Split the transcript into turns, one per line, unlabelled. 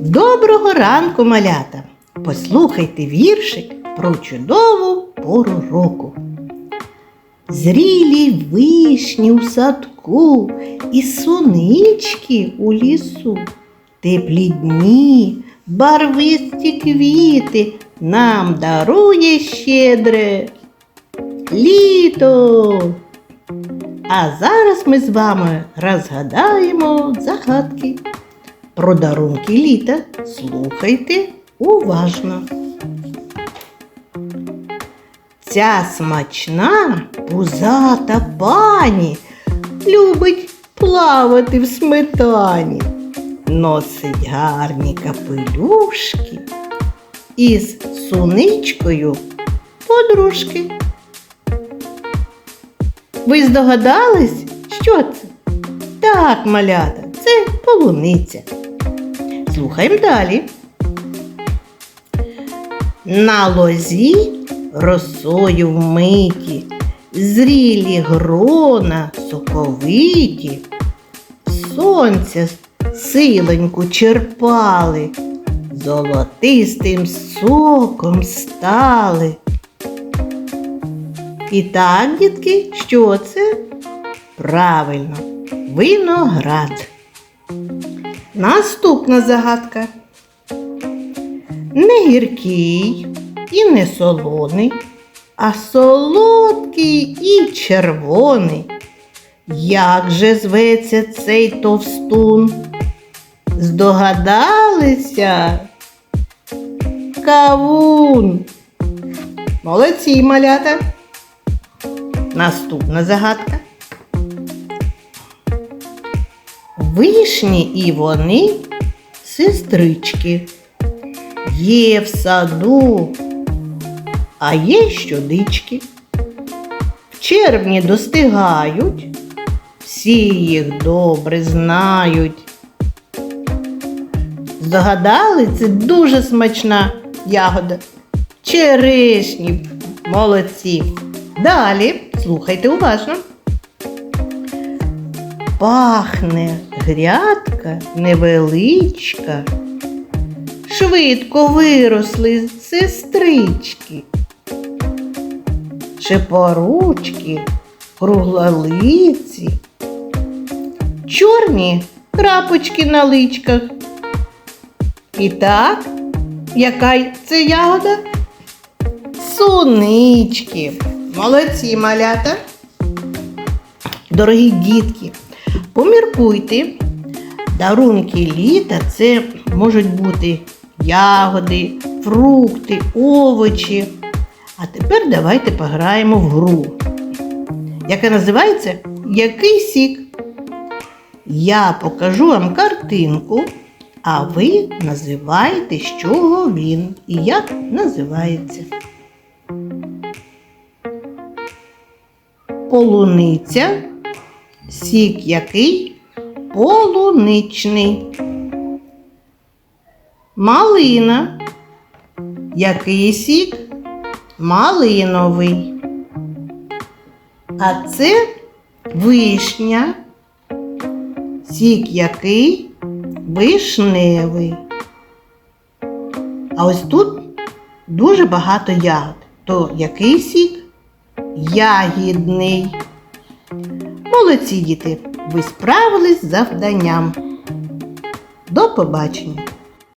Доброго ранку, малята! Послухайте віршик про чудову пору року. Зрілі вишні у садку і сонички у лісу, теплі дні, барвисті квіти нам дарує щедре літо. А зараз ми з вами розгадаємо загадки. Про дарунки літа слухайте уважно. Ця смачна пузата пані любить плавати в сметані, носить гарні капелюшки із суничкою подружки. Ви здогадались, що це? Так, малята, це полуниця. Слухаємо далі. На лозі росою вмиті, зрілі грона соковиті, сонця силеньку черпали, золотистим соком стали. І так, дітки, що це? Правильно, виноград. Наступна загадка. Не гіркий і не солоний, а солодкий і червоний. Як же зветься цей товстун? Здогадалися? Кавун. Молодці, малята. Наступна загадка. Вишні і вони сестрички. Є в саду, а є щодички. В червні достигають, всі їх добре знають. Здогадали, це дуже смачна ягода. Черешні, молодці. Далі слухайте уважно. Пахне грядка невеличка. Швидко виросли сестрички. Шепоручки, круглолиці, чорні крапочки на личках. І так, яка це ягода? Сунички. Молодці малята. Дорогі дітки, поміркуйте, дарунки літа це можуть бути ягоди, фрукти, овочі. А тепер давайте пограємо в гру, яка називається Який сік? Я покажу вам картинку, а ви називаєте, з чого він і як називається. Полуниця, сік який полуничний. Малина. Який сік? Малиновий. А це вишня. Сік який вишневий. А ось тут дуже багато ягод. То який сік? Ягідний. Молодці діти, ви справились з завданням. До побачення!